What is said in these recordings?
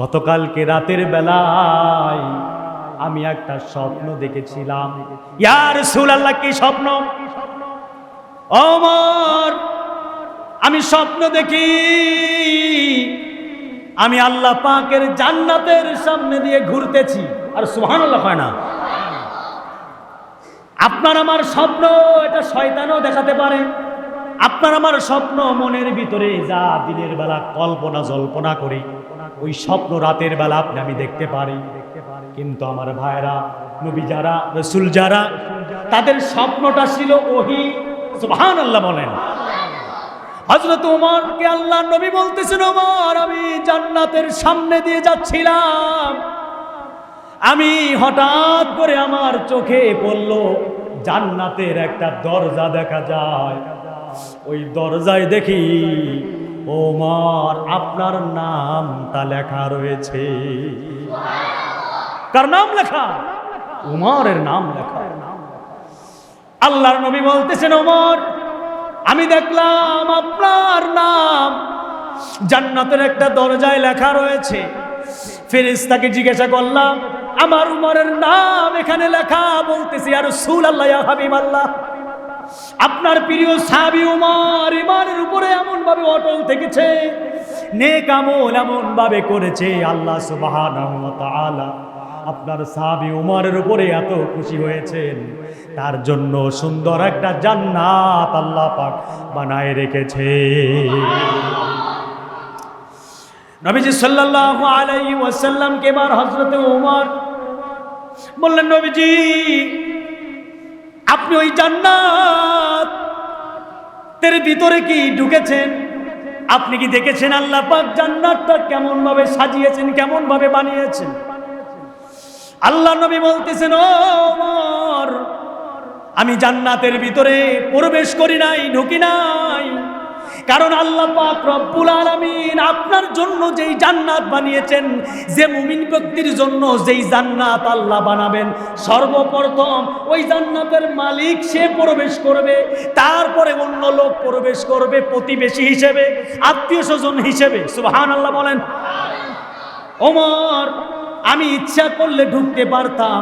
গতকালকে রাতের বেলায় আমি একটা স্বপ্ন দেখেছিলাম। ইয়ার সুলাল্লাহ কি স্বপ্ন? অমর আমি স্বপ্ন দেখি, আমি আল্লাহ পাকের জান্নাতের সামনে দিয়ে ঘুরতেছি। আর সুবহানাল্লাহ হয় না। আপনার আমার স্বপ্ন, এটা শয়তানও দেখাতে পারে। আপনার আমার স্বপ্ন মনের ভিতরে যা দিনের বেলা কল্পনা জল্পনা করি। ওই স্বপ্ন রাতের বেলা আপনি আমি দেখতে পারি। কিন্তু আমার ভাইরা নবী যারা, রসুল যারা, তাদের স্বপ্নটা ছিল ওহি। সুবহান আল্লাহ বলেন। হজরত উমরকে আল্লাহ নবী বলতেছেন ওমর আমি জান্নাতের সামনে দিয়ে যাচ্ছিলাম। আমি হঠাৎ করে আমার চোখে পড়ল, জান্নাতের একটা দরজা দেখা যায়। ওই দরজায় দেখি ওমর, আপনার নামটা লেখা রয়েছে। কার নাম লেখা? উমরের নাম লেখা। আল্লাহর নবী বলতেছেন, ওমর, আমি দেখলাম আপনার নাম জান্নাতের একটা দরজায় লেখা রয়েছে। ফেরেশতাকে জিজ্ঞাসা করলাম, আমার উমরের নাম এখানে লেখা? বলতেছি আর সুল আল্লাহ হাবিব আল্লাহ আপনার প্রিয় সাবি উমার ইমানের উপরে এমন ভাবে অটল থেকেছে, নেক আমল এমন ভাবে করেছে আল্লাহ ওয়া আপনার সাহাবি উমরের উপরে এত খুশি হয়েছেন, তার জন্য সুন্দর একটা জান্নাত আল্লাহ পাক বানায় রেখেছে। নবীজি সাল্লাল্লাহু আলাইহি ওয়াসাল্লামকে এবার হযরতে ওমর বললেন, নবীজি আপনি ওই জান্নাত। তের ভিতরে কি ঢুকেছেন? আপনি কি দেখেছেন আল্লাহ পাক জান্নাতটা কেমন ভাবে সাজিয়েছেন কেমন ভাবে বানিয়েছেন? আল্লাহ নবী বলতেছেন, ও আমি জান্নাতের ভিতরে প্রবেশ করি নাই, ঢুকি নাই। কারণ আল্লাহ পাক রব্বুল আলামিন আপনার জন্য যেই জান্নাত বানিয়েছেন, যে মুমিন ব্যক্তির জন্য যেই জান্নাত আল্লাহ বানাবেন, সর্বপ্রথম ওই জান্নাতের মালিক সে প্রবেশ করবে, তারপরে অন্য লোক প্রবেশ করবে প্রতিবেশী হিসেবে, আত্মীয় স্বজন হিসেবে। সুবহান আল্লাহ বলেন। ওমর, আমি ইচ্ছা করলে ঢুকতে পারতাম,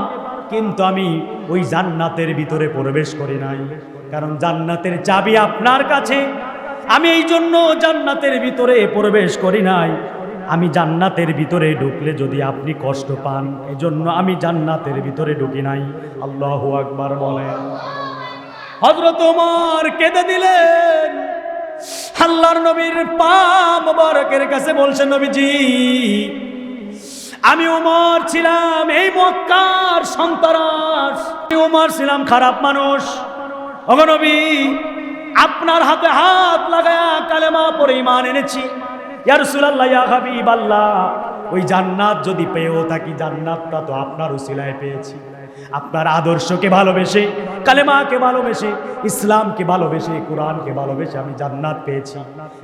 কিন্তু আমি ওই জান্নাতের ভিতরে প্রবেশ করি নাই। কারণ জান্নাতের চাবি আপনার কাছে। আমি এই জন্য জান্নাতের ভিতরে প্রবেশ করি নাই। আমি জান্নাতের ভিতরে ঢুকলে যদি আপনি কষ্ট পান, এজন্য আমি জান্নাতের ভিতরে ঢুকি নাই। আল্লাহ আকবার বলেন। হজরত ওমর কেঁদে দিলেন। আল্লাহর নবীর পা মোবারকের কাছে বলছেন, নবীজি, আমি উমর ছিলাম এই মক্কার সন্তারাস আমি ছিলাম খারাপ মানুষ। অগনবী আপনার হাতে হাত লাগায়া কালেমা পরে ইমান এনেছি। ইয়া ওই জান্নাত যদি পেয়েও থাকি, জান্নাতটা তো আপনার উসিলায় পেয়েছি। আপনার আদর্শকে ভালোবেসে, কালেমাকে ভালোবেসে, ইসলামকে ভালোবেসে, কোরআনকে ভালোবেসে আমি জান্নাত পেয়েছি।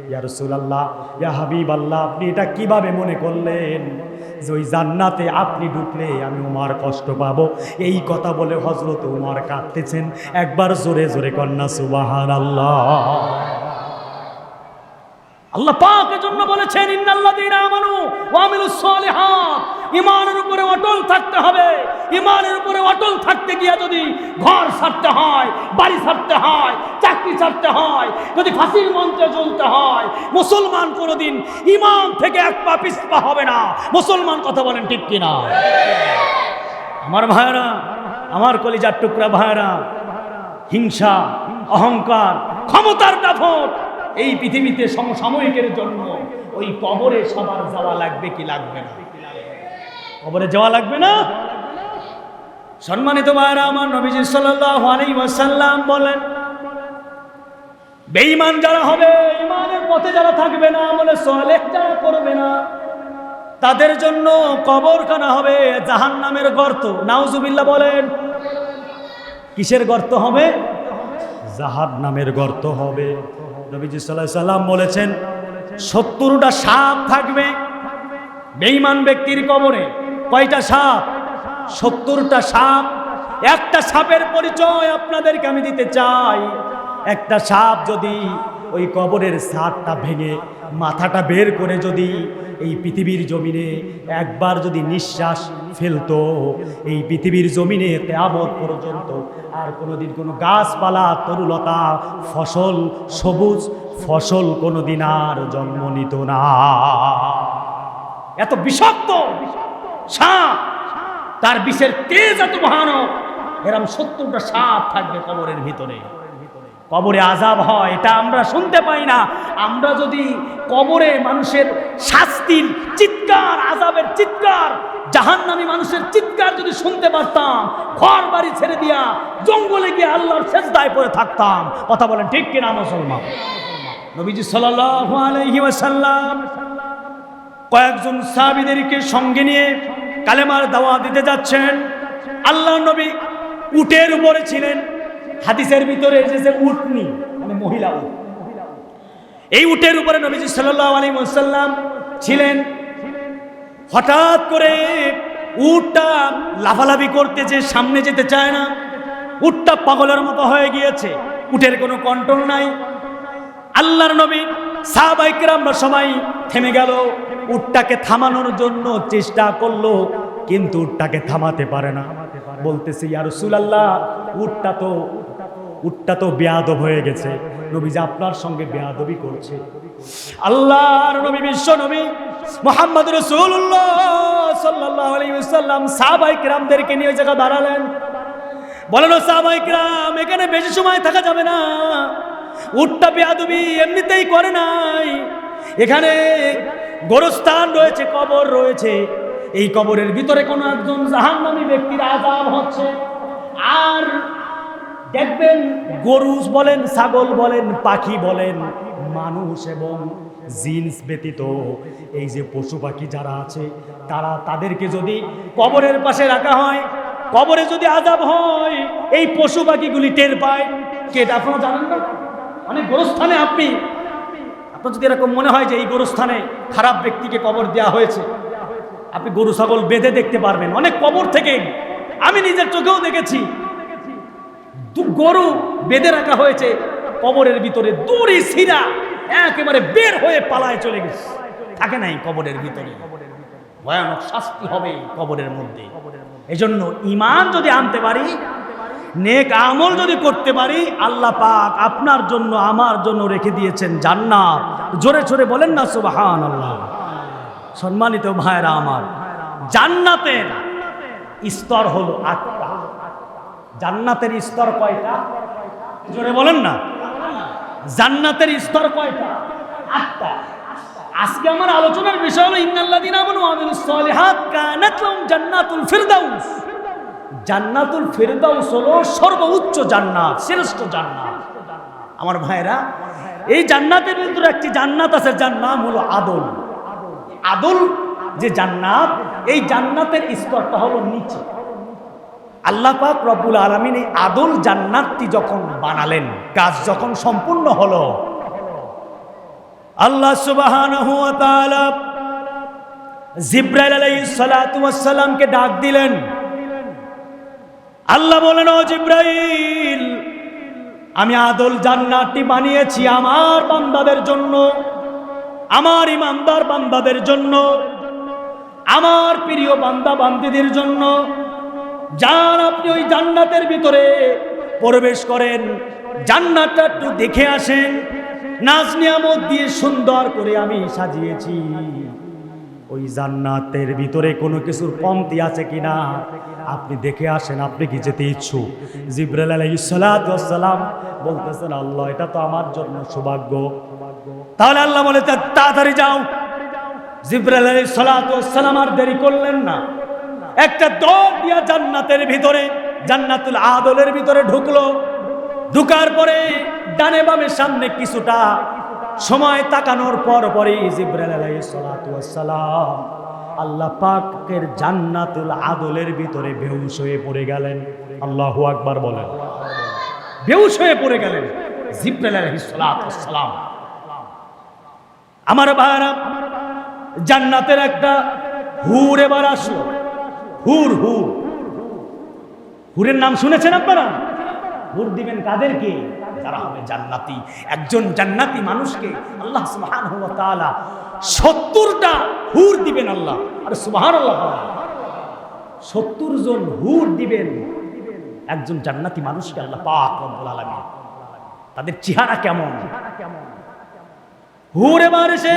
ইয়া রাসূলুল্লাহ, ইয়া হাবিবাল্লাহ, আপনি এটা কীভাবে মনে করলেন? যে ওই জান্নাতে আপনি ঢুকলে আমি উমার কষ্ট পাবো। এই কথা বলে হজরত উমার কাঁদতেছেন। একবার জোরে জোরে কন্যা সুবাহান আল্লাহ আল্লাহ পাক এজন্য বলেছেন, ইন্নাল্লাযীনা আমানু ওয়া আমিলুস সালিহাত। উপরে অটল থাকতে হবে। ঈমানের উপরে অটল থাকতে গিয়ে যদি ঘর ছাড়তে হয়, বাড়ি ছাড়তে হয়, চাকরি ছাড়তে হয়, যদি ফাঁসির মঞ্চে চলতে হয়, মুসলমান কোনোদিন ঈমান থেকে এক পা পিছপা হবে না। মুসলমান কথা বলেন ঠিক কিনা? আমার ভাইরা আমার কলিজার টুকরা ভাইরা হিংসা, অহংকার, ক্ষমতার দাফট এই পৃথিবীতে সমসাময়িকের জন্য ওই কবরে সবার যাওয়া লাগবে কি লাগবে না? কবরে যাওয়া লাগবে না? সম্মানিত ভাইরা আমার নবীজি সাল্লাল্লাহু আলাইহি ওয়াসাল্লাম বলেন, বেঈমান যারা হবে ইমানের পথে যারা থাকবে না, আমলে সালেহ যারা করবে না, তাদের জন্য কবরখানা হবে জাহান্নামের গর্ত। নাউজুবিল্লাহ বলেন, কিসের গর্ত হবে? জাহান্নামের গর্ত হবে। নবীজি সাল্লাহ সাল্লাম বলেছেন, সত্তরটা সাপ থাকবে। বেঈমান ব্যক্তির কবরে কয়টা সাপ? সত্তরটা সাপ। একটা সাপের পরিচয় আপনাদেরকে আমি দিতে চাই। একটা সাপ যদি ওই কবরের সাপটা ভেঙে মাথাটা বের করে যদি এই পৃথিবীর জমিনে একবার যদি নিঃশ্বাস ফেলতো, এই পৃথিবীর জমিনে কেয়ামত পর্যন্ত আর কোনোদিন কোনো গাছপালা, তরুলতা, ফসল, সবুজ ফসল কোনোদিন আর জন্ম নিত না। এত বিষাক্ত সাপ, তার বিষের তেজ এত ভয়ানক, এরম সত্তরটা সাপ থাকবে কবরের ভিতরে। কবরে আজাব হয়, এটা আমরা শুনতে পাই না। আমরা যদি কবরে মানুষের শাস্তির চিৎকার আজাবের চিৎকার, জাহান্নামী মানুষের চিৎকার যদি শুনতে পারতাম, ঘর বাড়ি ছেড়ে দিয়া জঙ্গলে গিয়ে আল্লাহর শেষদায় পড়ে থাকতাম। কথা বলেন ঠিক কিনা, মুসলমান? নবীজি সাল্লাল্লাহু আলাইহি কয়েকজন সাহাবিদেরকে সঙ্গে নিয়ে কালেমার দাওয়া দিতে যাচ্ছেন। আল্লাহ নবী উটের উপরে ছিলেন। হাদিসের ভিতরে এসেছে উটনি মানে মহিলা উট। এই উটের উপরে নবীজি সাল্লাল্লাহু আলাইহি ওয়াসাল্লাম ছিলেন। হঠাৎ করে উটটা লাফালাফি করতে যে সামনে যেতে চায় না, উটটা পাগলের মতো হয়ে গিয়েছে। উটের কোনো কন্ট্রোল নাই। আল্লাহর নবী সাহাবাইকরামরা সবাই থেমে গেল। উটটাকে থামানোর জন্য চেষ্টা করল, কিন্তু উটটাকে থামাতে পারে না। বলতেছে, ইয়া রাসূলুল্লাহ, উটটা তো উটটা তো বেয়াদব হয়ে গেছে। নবী যে আপনার সঙ্গে বেয়াদবি করছে। আল্লাহর নবী, বিশ্ব নবী মোহাম্মদ রাসূলুল্লাহ সাল্লাল্লাহু আলাইহি ওয়াসাল্লাম সাহাবাইকরামদেরকে নিয়ে জায়গা দাঁড়ালেন। বলেন সাহাবাইকরাম এখানে বেশি সময় থাকা যাবে না। উটটা বেয়াদবি এমনিতেই করে নাই। এখানে গোরস্থান রয়েছে, কবর রয়েছে। এই কবরের ভিতরে কোনো একজন জাহান্নামী ব্যক্তির আজাব হচ্ছে। আর দেখবেন গরু বলেন, ছাগল বলেন, পাখি বলেন, মানুষ এবং জিন্স ব্যতীত এই যে পশু পাখি যারা আছে, তারা তাদেরকে যদি কবরের পাশে রাখা হয়, কবরে যদি আজাব হয়, এই পশু পাখিগুলি টের পায়। কে এটা আপনারা জানেন না? অনেক গোরস্থানে আপনি, আপনার যদি এরকম মনে হয় যে এই গোরস্থানে খারাপ ব্যক্তিকে কবর দেওয়া হয়েছে আপনি গরু, ছাগল বেঁধে দেখতে পারবেন। অনেক কবর থেকে আমি নিজের চোখেও দেখেছি। গরু বেঁধে রাখা হয়েছে, কবরের ভিতরে। দূরে সিরা একেবারে বের হয়ে পালায় চলে গেছে। থাকে নাই কবরের ভিতরে? ভয়ানক শাস্তি হবে কবরের মধ্যে। এজন্য ইমান যদি আনতে পারি, নেক আমল যদি করতে পারি, আল্লাহ পাক আপনার জন্য, আমার জন্য রেখে দিয়েছেন জান্নাত। জোরে জোরে বলেন না সুবাহান আল্লাহ সম্মানিত ভাইরা আমার, জান্নাতের স্তর হলো আটটা। জান্নাতের স্তর কয়টা? জোরে বলেন না। জান্নাতের স্তর কয়টা? আটটা। আজকে আমার আলোচনার বিষয় হলো, ইন্নাল্লাযীনা আমানু ওয়া আমিলুস সালিহাত কানাত জান্নাতুল ফিরদাউস। জান্নাতুল ফিরদাউস হলো সর্বোচ্চ জান্নাত, শ্রেষ্ঠ জান্নাত। আমার ভাইরা এই জান্নাতের ভিতরে একটি জান্নাত আছে, যার নাম হলো আদল আদল যে জান্নাত, এই জান্নাতের স্তরটা হলো নিচে। আল্লাহ পাক রব্বুল আলমিন এই আদল জান্নাতটি যখন বানালেন কাজ যখন সম্পূর্ণ হলো, আল্লাহ তাআলা জিব্রাইল আলাইহিস সালাতু ওয়াস সালামকে ডাক দিলেন। আল্লাহ বলেন, ও জিব্রাইল, আমি আদল জান্নাতটি বানিয়েছি আমার বান্দাদের জন্য। আমার ইমানদার বান্দাদের জন্য, আমার প্রিয় বান্দা বান্দিদের জন্য যান আপনি ওই জান্নাতের ভিতরে প্রবেশ করেন, জান্নাতটা একটু দেখে আসেন নাচ নিয়ামত দিয়ে সুন্দর করে আমি সাজিয়েছি। ওই জান্নাতের ভিতরে কোনো কিছুর কমতি আছে কিনা, আপনি দেখে আসেন, আপনি কি যেতে ইচ্ছুক? জিব্রাইল আলাইহিস সালাতু ওয়াস সালাম বলতেছেন, আল্লাহ, এটা তো আমার জন্য সৌভাগ্য। তাহলে আল্লাহ বলে, "তা- তাড়াতাড়ি যাও। সালাতু ওয়াস সালাম আর দেরি করলেন না। একটা দৌড় দিয়া জান্নাতের ভিতরে, জান্নাতুল আদলের ভিতরে ঢুকলো। ঢুকার পরে ডানে বামে সামনে কিছুটা সময় তাকানোর পর পরই জিব্রাইল আলাইহিস সালাতু সালাম আল্লাহ পাকের জান্নাতুল আদলের ভিতরে বেহুশ হয়ে পড়ে গেলেন। আল্লাহ আকবার বলেন। বেহুশ হয়ে পড়ে গেলেন সালাতু সালাম। আমার ভাইরা, জান্নাতের একটা হুর এবার আসলো। হুর হুর। হুরের নাম শুনেছেন আপনারা? হুর দিবেন কাদেরকে? যারা হবে জান্নাতি। একজন জান্নাতি মানুষকে আল্লাহ ওয়া তাআলা সত্তরটা হুর দিবেন আল্লাহ। আর সুবাহান আল্লাহ সত্তর জন হুর দিবেন। একজন জান্নাতি মানুষকে আল্লাহ পাক রব্বুল আলামিন। তাদের চেহারা কেমন? হুর এবার এসে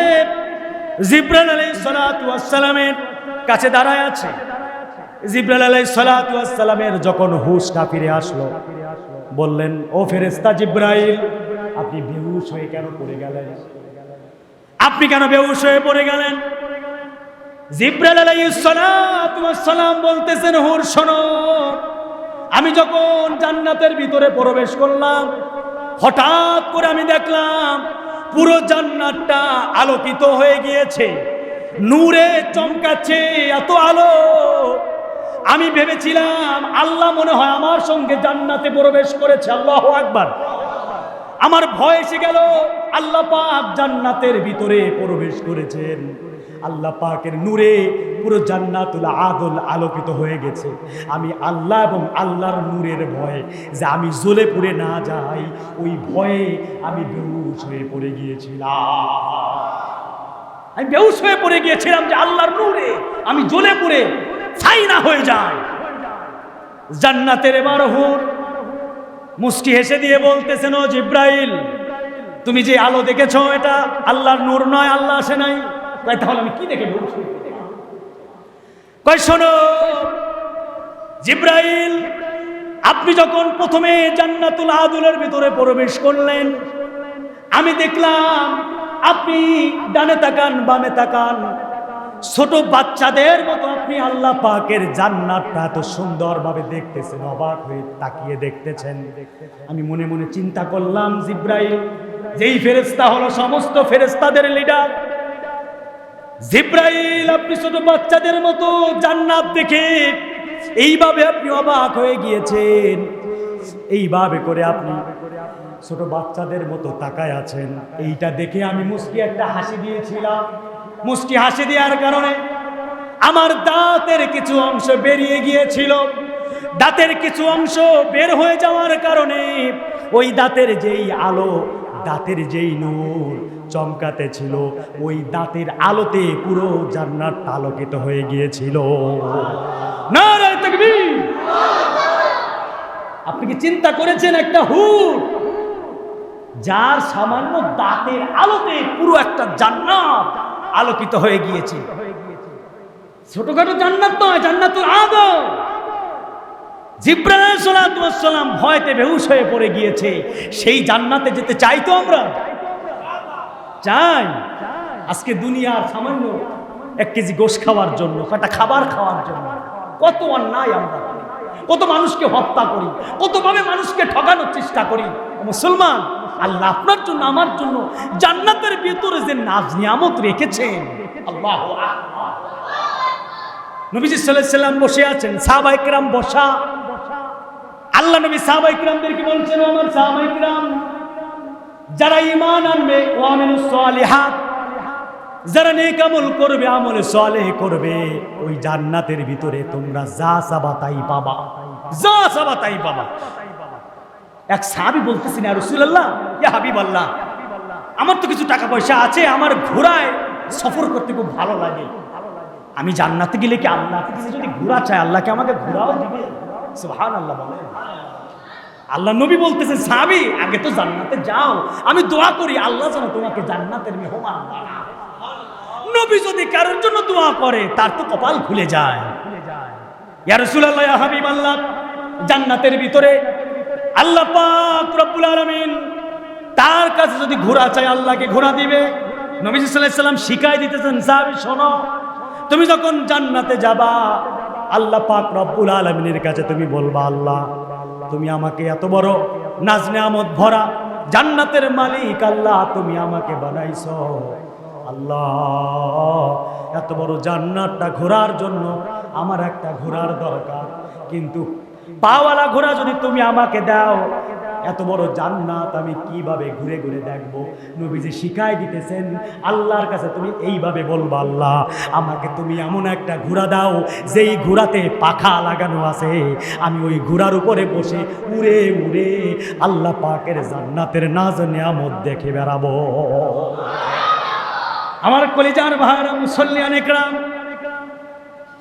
জিব্রাইল আলাইহিস সালাতু ওয়াস সালামের কাছে দাঁড়ায় আছে। জিব্রাইল আলাইহিস সালাতু ওয়াস সালামের যখন হুশটা ফিরে আসলো, বললেন, ও ফেরেশতা জিব্রাইল, আপনি বেহুশ হয়ে কেন পড়ে গেলেন? আপনি কেন বেহুশ হয়ে পড়ে গেলেন? জিব্রাইল আলাইহিস সালাতু সালাম বলতেছেন, হুর, শোনো, আমি যখন জান্নাতের ভিতরে প্রবেশ করলাম, হঠাৎ করে আমি দেখলাম পুরো জান্নাতটা আলোকিত হয়ে গিয়েছে। নূরে চমকাচ্ছে এত আলো। আমি ভেবেছিলাম, আল্লাহ মনে হয় আমার সঙ্গে জান্নাতে প্রবেশ করেছে। আল্লাহ একবার আমার ভয় এসে গেল, আল্লাহ পাক জান্নাতের ভিতরে প্রবেশ করেছেন। আল্লাহ পাকের নূরে পুরো জান্নাতুল আদল আলোকিত হয়ে গেছে। আমি আল্লাহ এবং আল্লাহর নূরের ভয়ে যে আমি জ্বলে পড়ে না যাই, ওই ভয়ে আমি বেহুশ হয়ে পড়ে গিয়েছিলাম। আমি বেহুশ হয়ে পড়ে গিয়েছিলাম যে আল্লাহর নূরে আমি জ্বলে পড়ে ছাই না হয়ে যাই। জান্নাতের এবার হুর মুস্কি হেসে দিয়ে বলতেছেন, ও জিব্রাইল, তুমি যে আলো দেখেছ, এটা আল্লাহর নূর নয়, আল্লাহ আসে নাই। তাহলে আমি কি দেখে বলছি কয়, শোনো, জিব্রাইল, আপনি যখন প্রথমে জান্নাতুল আদুলের ভিতরে প্রবেশ করলেন, আমি দেখলাম আপনি ডানে তাকান, বামে তাকান। ছোট বাচ্চাদের মতো আপনি আল্লাহ পাকের জান্নাতটা এত সুন্দরভাবে দেখতেছেন, অবাক হয়ে তাকিয়ে দেখতেছেন। আমি মনে মনে চিন্তা করলাম, জিব্রাইল, যেই ফেরেস্তা হলো সমস্ত ফেরেস্তাদের লিডার জিব্রাইল, আপনি ছোট বাচ্চাদের মতো জান্নাত দেখে এইভাবে আপনি অবাক হয়ে গিয়েছেন। এইভাবে করে আপনি ছোট বাচ্চাদের মতো তাকায় আছেন। এইটা দেখে আমি মুস্কি একটা হাসি দিয়েছিলাম। মুস্কি হাসি দেওয়ার কারণে আমার দাঁতের কিছু অংশ বেরিয়ে গিয়েছিল। দাঁতের কিছু অংশ বের হয়ে যাওয়ার কারণে ওই দাঁতের যেই আলো, দাঁতের যেই নূর চমকাতে ছিল। ওই দাঁতের আলোতে পুরো জান্নাত আলোকিত হয়ে গিয়েছিল। আপনি কি চিন্তা করেছেন একটা হুর? যার সামান্য দাঁতের আলোতে পুরো একটা জান্নাত আলোকিত হয়ে গিয়েছে। ছোটখাটো জান্নাত নয়, জান্নাতুল আদম। জিব্রাইল সালাম ভয়তে বেহুশ হয়ে পড়ে গিয়েছে। সেই জান্নাতে যেতে চাই তো আমরা। চাই আজকে দুনিয়ার সামান্য এক কেজি গোশ খাওয়ার জন্য একটা খাবার খাওয়ার জন্য। কত অন্যায় আমরা কত মানুষকে হত্যা করি, কতভাবে মানুষকে ঠকানোর চেষ্টা করি। মুসলমান, আল্লাহ আপনার জন্য, আমার জন্য জান্নাতের ভিতরে যে নাজ নিয়ামত রেখেছেন, আল্লাহ নবীজি সাল্লাম বসে আছেন সাহাবাইকরাম বসা। আল্লাহ নবী সাহাবাইকরামদেরকে বলছেন, "ও আমার সাহাবাইকরাম যারা ইমান আনবে ও আমিনু যারা নেক আমল করবে, আমল সালেহ করবে। ওই জান্নাতের ভিতরে তোমরা যা চাবা তাই পাবা। যা চাবা তাই পাবা। এক সাহাবি বলতেছেন আর রসুল্লাহ ইয়া হাবিব আল্লাহ আমার তো কিছু টাকা পয়সা আছে, আমার ঘোড়ায় সফর করতে খুব ভালো লাগে। আমি জান্নাতে গেলে কি আল্লাহ যদি ঘোড়া চাই আল্লাহকে আমাকে ঘোড়াও দিবে? সুবহান আল্লাহ বলে আল্লাহ নবী বলতেছেন সাবি আগে তো জান্নাতে যাও। আমি দোয়া করি, আল্লাহ যেন তোমাকে জান্নাতের মেহমান নবী যদি কারোর জন্য দোয়া করে, তার তো কপাল খুলে যায়। ইয়া রাসূলুল্লাহ, ইয়া হাবিব আল্লাহ জান্নাতের ভিতরে আল্লাহ পাক রব্বুল আলামিন তার কাছে যদি ঘোড়া চাই আল্লাহকে ঘোড়া দিবে। নবী সাল্লাল্লাহু আলাইহি সাল্লাম শিখাই দিতেছেন, সাহাবী, শোনো, তুমি যখন জান্নাতে যাবা, আল্লাহ পাক রব্বুল আলামিনের কাছে তুমি বলবা, আল্লাহ তুমি আমাকে এত বড় নাজনে আমদ ভরা, জান্নাতের মালিক আল্লাহ তুমি আমাকে বানাইছ। আল্লাহ, এত বড় জান্নাতটা ঘোরার জন্য আমার একটা ঘোরার দরকার। কিন্তু পাওয়ালা ঘোড়া যদি তুমি আমাকে দাও এত বড় জান্নাত আমি কীভাবে ঘুরে ঘুরে দেখব? নবীজি শিখাই দিতেছেন, আল্লাহর কাছে তুমি এইভাবে বলব, আল্লাহ, আমাকে তুমি এমন একটা ঘোড়া দাও, যেই ঘোড়াতে পাখা লাগানো আছে। আমি ওই ঘোড়ার উপরে বসে উড়ে উড়ে আল্লাহ পাকের জান্নাতের নাজ নিয়ামত দেখে বেড়াবো। আমার কলিজার ভাইরা মুসল্লি অনেকরাম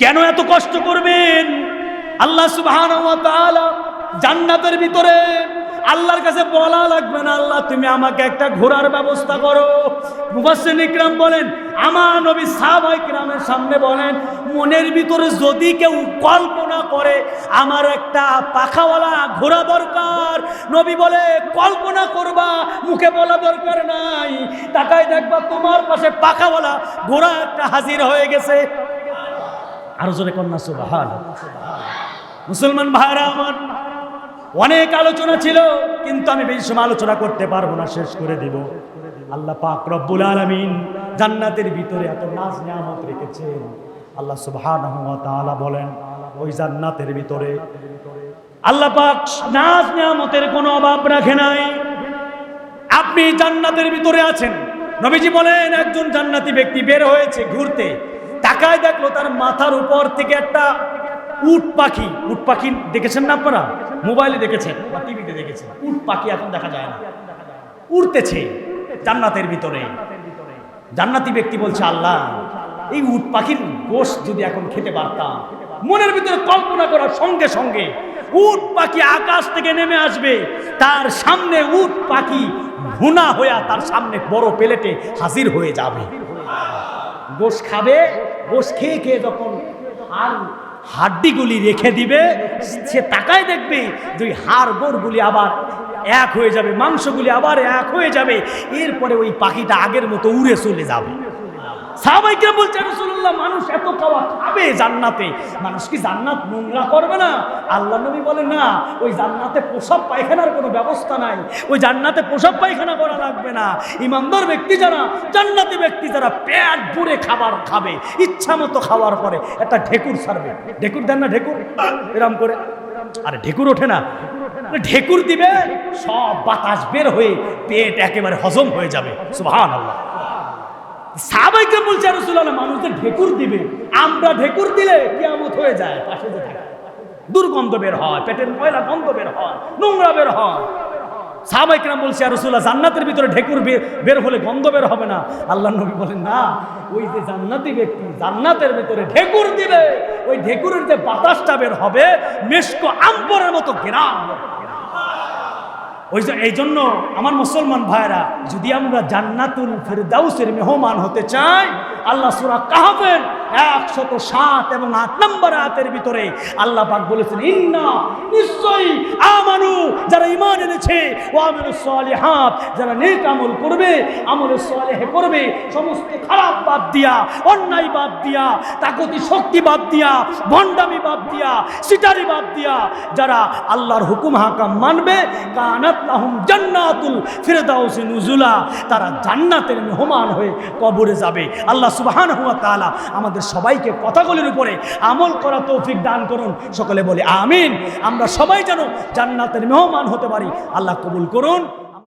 কেন এত কষ্ট করবেন? আল্লাহ তাআলা জান্নাতের ভিতরে আল্লাহর কাছে বলা লাগবে না, আল্লাহ, তুমি আমাকে একটা ঘোরার ব্যবস্থা করো। মুফাসসির ইকরাম বলেন, আমার নবী সাহাবাই কিরামের সামনে বলেন, মনের ভিতরে যদি কেউ কল্পনা করে, আমার একটা পাখাওয়ালা ঘোড়া দরকার। নবী বলে, কল্পনা করবা, মুখে বলা দরকার নাই। তাকাই দেখবা তোমার পাশে পাখাওয়ালা ঘোড়া একটা হাজির হয়ে গেছে। আরও জোরে কন্যা সুবাহান মুসলমান ভাইরা আমার অনেক আলোচনা ছিল, কিন্তু আমি বেশি সময় আলোচনা করতে পারব না, শেষ করে দিব। আল্লাহ পাক রব্বুল আলামিন জান্নাতের ভিতরে এত নাজ নিয়ামত রেখেছেন। আল্লাহ তাআলা বলেন, ওই জান্নাতের ভিতরে আল্লাহ পাক নাজ নিয়ামতের কোনো অভাব রাখে নাই। আপনি জান্নাতের ভিতরে আছেন। নবীজি বলেন, একজন জান্নাতি ব্যক্তি বের হয়েছে ঘুরতে, তাকায় দেখল তার মাথার উপর থেকে একটা উট পাখি। উট পাখি দেখেছেন না আপনারা? মোবাইলে দেখেছেন বা টিভিতে দেখেছেন, উট, পাখি এখন দেখা যায় না। উড়তেছে জান্নাতের ভিতরে। জান্নাতি ব্যক্তি বলছে, আল্লাহ, এই উট, পাখির গোশ যদি এখন খেতে পারতাম, মনের ভিতরে কল্পনা করার সঙ্গে সঙ্গে উট, পাখি আকাশ থেকে নেমে আসবে। তার সামনে উট, পাখি ভুনা হইয়া তার সামনে বড় প্লেটে হাজির হয়ে যাবে। গোশ খাবে, গোশ খেয়ে খেয়ে যখন আর হাড্ডিগুলি রেখে দিবে, সে তাকায় দেখবে দুই হাড় গোড়গুলি আবার এক হয়ে যাবে, মাংসগুলি আবার এক হয়ে যাবে, এরপরে ওই পাখিটা আগের মতো উড়ে চলে যাবে। সাহাবাইকে বলছে রসুল্লাহ মানুষ এত খাওয়া খাবে জান্নাতে। মানুষ কি জান্নাত নোংরা করবে না? আল্লাহ নবী বলে না, ওই জান্নাতে প্রসব পায়খানার কোনো ব্যবস্থা নাই। ওই জান্নাতে প্রসব পায়খানা করা লাগবে না। ইমানদার ব্যক্তি যারা, জান্নাতি ব্যক্তি যারা পেট ভরে খাবার খাবে, ইচ্ছা মতো খাওয়ার পরে একটা ঢেকুর সারবে ঢেকুর দেন না ঢেকুর? এরম করে। আরে ঢেকুর ওঠে না। ঢেকুর দিবে, সব বাতাস বের হয়ে পেট একেবারে হজম হয়ে যাবে। সুবহান আল্লাহ সাহাবাইকে বলছে রসুল্লাহ মানুষদের ঢেকুর দিবে। আমরা ঢেকুর দিলে কেয়ামত হয়ে যায়। পাশে যে থাকে। দুর্গন্ধ বের হয়, পেটের ময়লা গন্ধ বের হয়, নোংরা বের হয়। সাহাবাইকরাম বলছে আর রসুল্লাহ জান্নাতের ভিতরে ঢেকুর বের বের হলে গন্ধ বের হবে না। আল্লাহ নবী বলেন, না, ওই যে জান্নাতি ব্যক্তি জান্নাতের ভিতরে ঢেকুর দিবে। ওই ঢেকুরের যে বাতাসটা বের হবে, মেশকো আম্বরের মতো গ্রাম ওই এই জন্য আমার মুসলমান ভাইরা, যদি আমরা জান্নাতুল ফেরদাউসের মেহমান হতে চাই, আল্লাহ সুরা কাহাবের একশত সাত এবং আট নম্বর আয়াতের ভিতরে আল্লাহ পাক বলেছেন, ইন্না নিশ্চয়ই আমানু, যারা ইমান এনেছে, ও আমিরুস সালিহাত, যারা নেক আমল করবে, আমল সালেহ করবে, সমস্ত খারাপ বাদ দিয়া, অন্যায় বাদ দিয়া তাকতি শক্তি বাদ দিয়া, ভণ্ডামি বাদ দিয়া, সিটারি বাদ দিয়া, যারা আল্লাহর হুকুম হাকাম মানবে, কানাত লাহুম জান্নাতুল ফিরদাউসি নুজুলা, তারা জান্নাতের মেহমান হয়ে কবরে যাবে। আল্লাহ সুবহানাহু ওয়া তাআলা আমাদের সবাইকে কথাগুলির উপরে আমল করা তৌফিক দান করুন। সকলে বলে আমিন। আমরা সবাই যেন জান্নাতের মেহমান হতে পারি। আল্লাহ কবুল করুন।